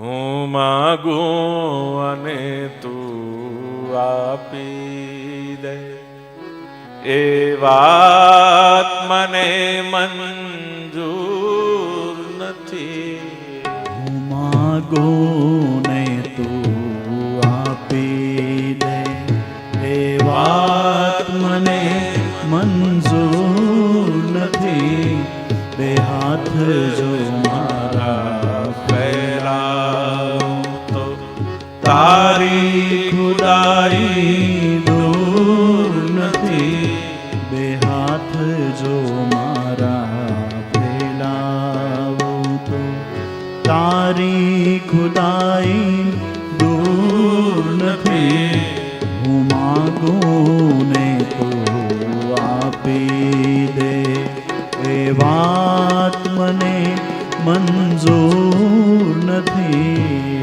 હું માગું અને તું આપી દે. એ વાત મને મંજૂર નથી. હું માગું તારી ખુદાઈ દૂર નથી. બે હાથ જો મારા ફેલાવું તો, તારી ખુદાઈ દૂર નથી. હું માગું ને તો આપી દે. એ વાત મને મંજૂર નથી.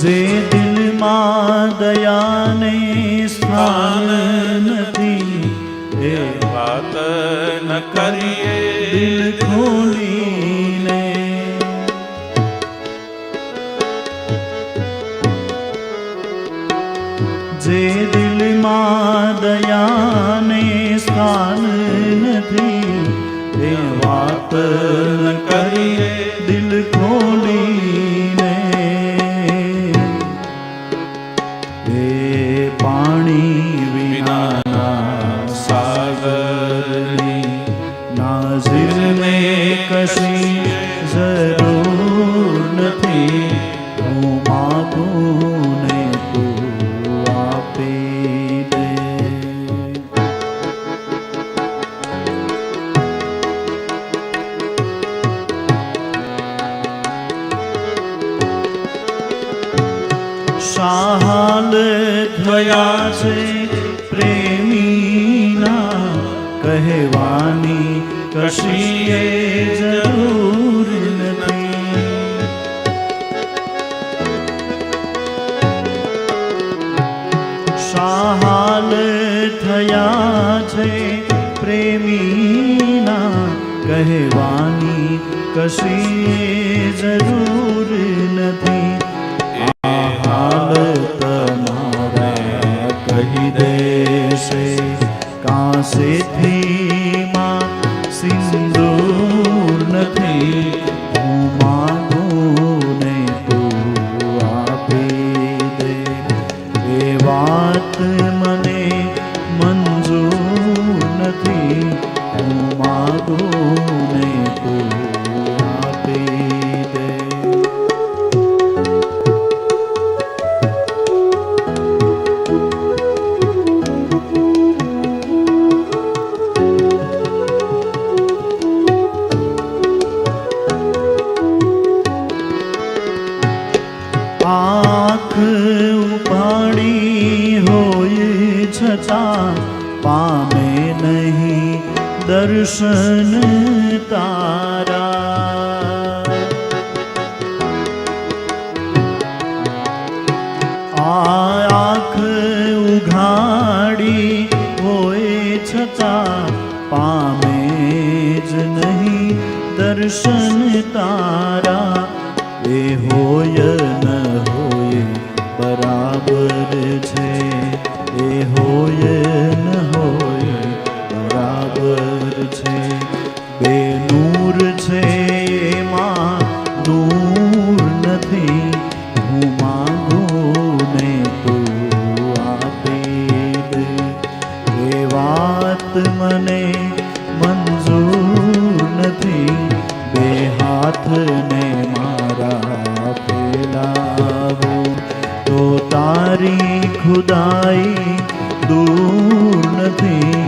જે દિલમાં દયાને સ્થાન નથી એ વાત ન કરીએ દિલ ખોલીને જે દિલમાં દયાને સ્થાન નથી એ વાત ન કરીએ દિલ શાહાલ થયા છે, પ્રેમીના કહેવાની કશીએ જરૂર નથી. શાહાલ થયા છે, પ્રેમીના કહેવાની કશી જરૂર નથી. વાત મને મંજૂર નથી. હું માગું ને આંખ ઉપાડી છતાં પામે નહીં દર્શન તારા આંખ ઉઘાડી હોય છતાં પામે જ નહીં દર્શન તારા એ હોય બે નૂર છે એમાં નથી. હું માગું ને તું આપી એ વાત મને મંજૂર નથી. બે હાથને મારા ફેલાવો. તો તારી ખુદાઈ દૂર નથી.